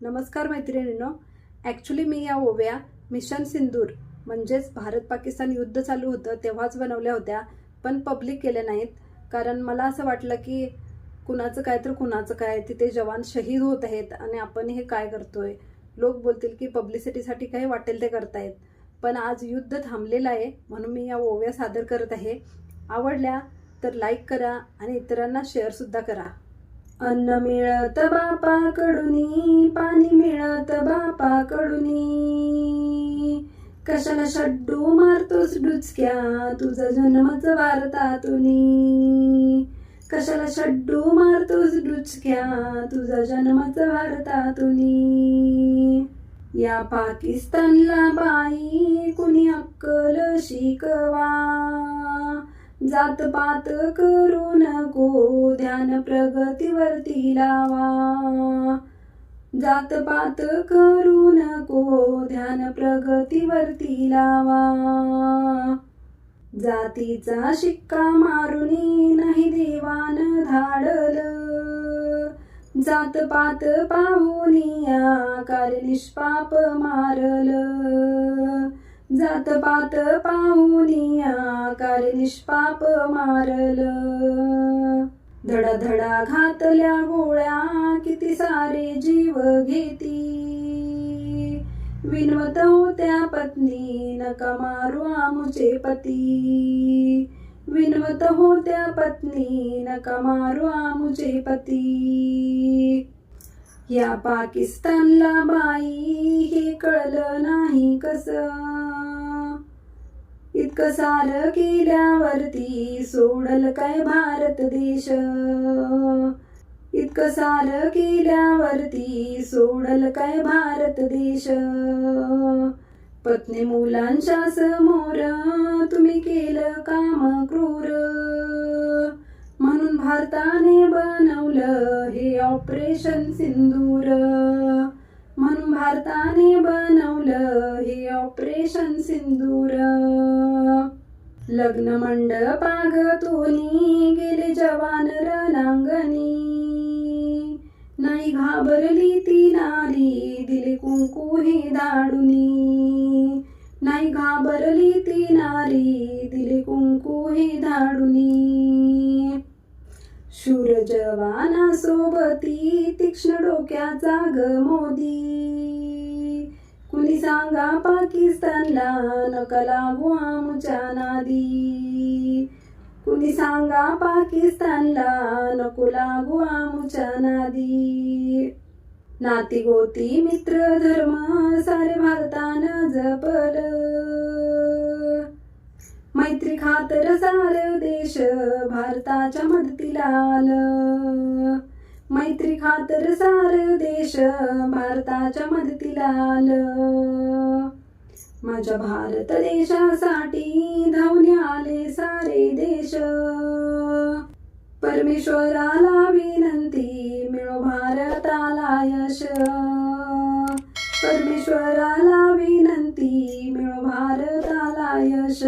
नमस्कार मैत्रिणींनो. ॲक्च्युली मी या ओव्या मिशन सिंदूर म्हणजेच भारत पाकिस्तान युद्ध चालू होतं तेव्हाच बनवल्या होत्या पण पब्लिक केल्या नाहीत. कारण मला असं वाटलं की कुणाचं काय तर कुणाचं काय तिथे जवान शहीद होत आहेत आणि आपण हे काय करतोय? लोक बोलतील की पब्लिसिटीसाठी काही वाटेल ते करतायत. पण आज युद्ध थांबलेलं आहे म्हणून मी या ओव्या सादर करत आहे. आवडल्या तर लाईक करा आणि इतरांना शेअरसुद्धा करा. अन्न मिळत बापाकडून पाणी मिळत बापाकडून. कशाला शड्डू मारतोस डुचक्या तुझा जन्मच भारतातुनी कशाला शड्डू मारतोस डुचक्या तुझा जन्मच भारतातुनी या पाकिस्तानला बाई कुणी अक्कल शिकवा. जात पात करू नको प्रगतीवरती लावा. जात पात करू नको ध्यान प्रगतीवरती लावा. जातीचा शिक्का मारुनी नाही देवान धाडल. जात पात पाहुनिया कार्य निष्पाप मारल. जात पात पाहुनिया कार्य निष्पाप मारल. धडधडा घातल्या गोळ्या किती सारे जीव घेती. विनवत होत्या पत्नी नका मारू आमुचे पती. विनवत होत्या पत्नी नका मारू आमुचे पती. या पाकिस्तानला बाई हे कळलं नाही कसं? इतकं सार केल्यावरती सोडल काय भारत देश? इतकं सार केल्यावरती सोडल काय भारत देश? पत्नी मुलांच्या समोर तुम्ही केलं काम क्रूर. म्हणून भारताने बनवलं हे ऑपरेशन सिंदूर. म्हणून भारताने बनवलं हे ऑपरेशन सिंदूर. लग्न मंडपागतोनी गेले जवान रनांगणी नाही घाबरली ती नारी दिले कुंकू हे धाडुनी नाही घाबरली ती नारी दिले कुंकू हे धाडुनी शूर जवाना सोबती तीक्ष्ण डोक्याचा ग मोदी. कुणी सांगा पाकिस्तानला नका लागू आमच्या नादी कुणी सांगा पाकिस्तानला नको लागू आमच्या नादी. नाती गोती मित्र धर्म सारे भारतानं जपल. मैत्री खातर सार देश भारताच्या मदतीला आलं. मैत्री खातर सार देश भारताच्या मदतीला आलं. माझ्या भारत देशासाठी धावणे आले सारे देश. परमेश्वराला विनंती मिळो भारताला यश. परमेश्वराला विनंती मिळो भारताला यश.